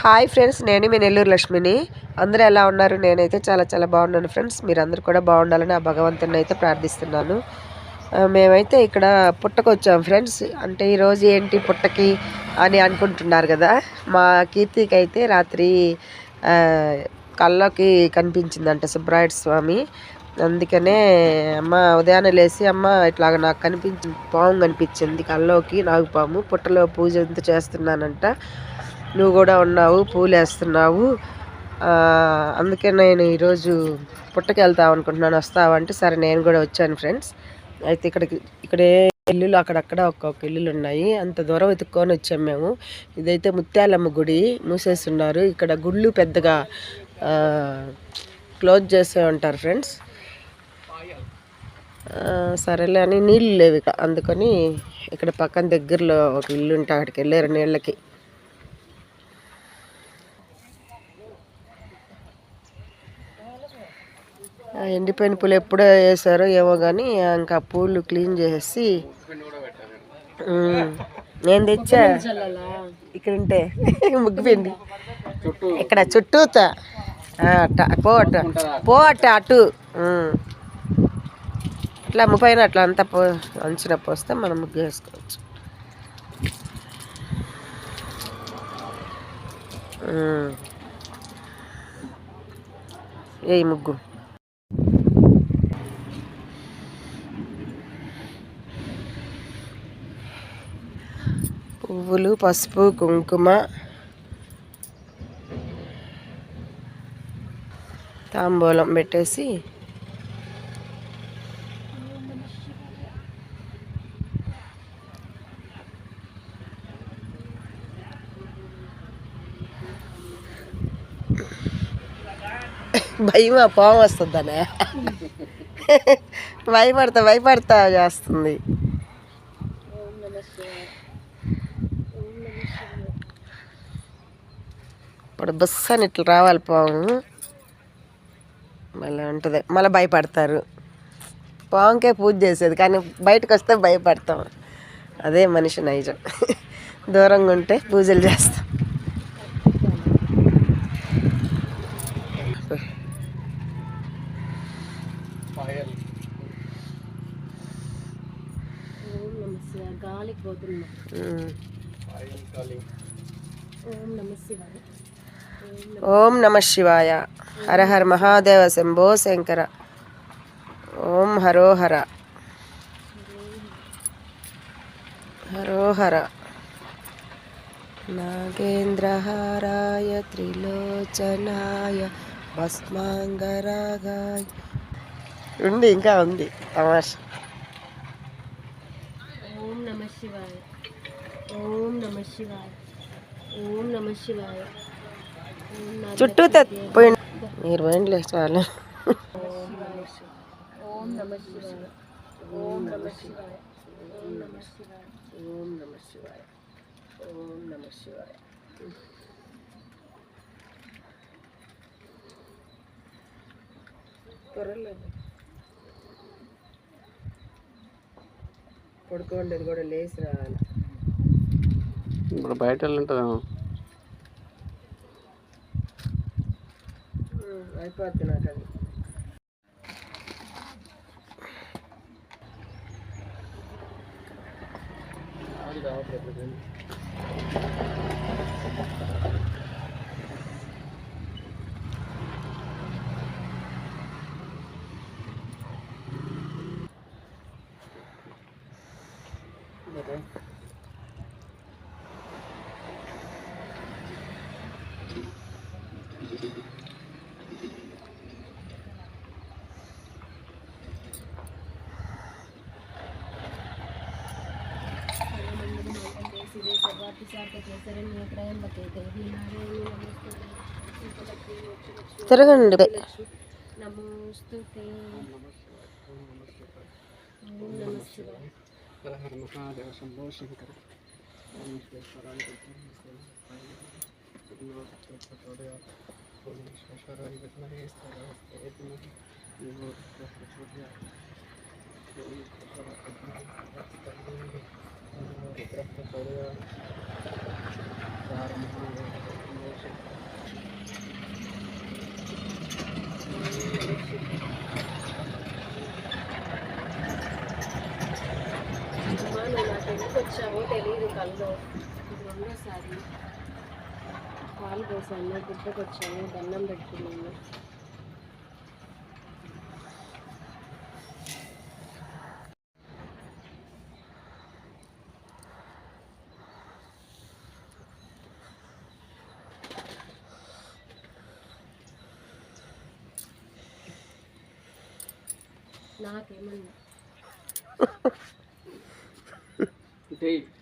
Hi friends నేను మీ నెల్లూరు లక్ష్మిని. అందరూ ఎలా ఉన్నారు? నేనైతే చాలా చాలా బాగున్నాను ఫ్రెండ్స్. మీరందరూ కూడా బాగుండాలని ఆ భగవంతుని అయితే ప్రార్థిస్తున్నాను. మేమైతే ఇక్కడ పుట్టకు వచ్చాం ఫ్రెండ్స్. అంటే ఈరోజు ఏంటి పుట్టకి అని అనుకుంటున్నారు కదా. మా కీర్తికి అయితే రాత్రి కళ్ళకి కనిపించిందంట సుబ్రాయుడు స్వామి. అందుకనే అమ్మ ఉదయాన్నే లేచి అమ్మ ఇట్లాగ నాకు కనిపించింది పాము కనిపించింది కల్లోకి నాగుపాము పుట్టలో పూజ ఎంత చేస్తున్నానంట. నువ్వు కూడా ఉన్నావు పూలేస్తున్నావు. అందుకే నేను ఈరోజు పుట్టకి వెళ్తావు అనుకుంటున్నాను వస్తావంటే సరే నేను కూడా వచ్చాను ఫ్రెండ్స్. అయితే ఇక్కడికి ఇక్కడే ఇల్లులు అక్కడక్కడ ఒక్కొక్క ఇల్లులు ఉన్నాయి. అంత దూరం వెతుక్కొని వచ్చాము మేము. ఇదైతే ముత్యాలమ్మ గుడి మూసేస్తున్నారు. ఇక్కడ గుళ్ళు పెద్దగా క్లోజ్ చేసే ఉంటారు ఫ్రెండ్స్. సరేలే అని నీళ్ళు లేవు ఇక. అందుకని ఇక్కడ పక్కన దగ్గరలో ఒక ఇల్లు ఉంటే అక్కడికి వెళ్ళారు నీళ్ళకి. ఎండిపోయిన పూలు ఎప్పుడో వేసారో ఏమో కానీ ఇంకా పూలు క్లీన్ చేసేసి నేను తెచ్చా? ఇక్కడ ఉంటే ముగ్గిపోయింది ఇక్కడ చుట్టూత ఆ, అట్ట అటు ఇట్లా పైన అట్లా అంతా పో అంచున పోస్తే మనం ముగ్గు వేసుకోవచ్చు. ఏ ముగ్గు. పువ్వులు పసుపు కుంకుమ తాంబూలం పెట్టేసి భయం పాము వస్తుందనే? భయపడతా భయపడతా చేస్తుంది. ఇప్పుడు బస్ అని ఇట్లా రావాలి పాము. మళ్ళీ ఉంటుంది. మళ్ళీ భయపడతారు. పాముకే పూజ చేసేది. కానీ బయటకు వస్తే భయపడతాం. అదే మనిషి నైజం. దూరంగా ఉంటే పూజలు చేస్తాం. గాలికి పోతున్నా. ఉమ్. ఓం నమ శివాయ. ఓం నమ శివాయ. హర హర మహాదేవ శంభో శంకర. ఓం హరోహర హరోహర నాగేంద్రహారాయ త్రిలోచనాయ భస్మాంగరాగాయ. ఉంది ఇంకా ఉంది. తమాష. ఓం నమ శివాయ. ఓం నమ శివాయ. ఓం నమ శివాయ. చుట్టూ పోయి మీరు పోయిండ్లే చాలు. ఓం నమ శివాయ. ఓం నమ శివాయ. ఓం నమ శివాయ. ఓం నమ శివాయ. ఓం నమ శివాయ. పడుకోండి కూడా లేచి రావాలి ఇప్పుడు బయట వెళ్ళుంటుందేమో అయిపోద్ది నాకు అది శివే తిరగండి నమోస్తుతే ఓం వచ్చామో తెలియదు కళ్ళు. రెండోసారి పాలు పోసాను గుడ్డకు దండం పెట్టుకున్నాను. నాకేమన్నా.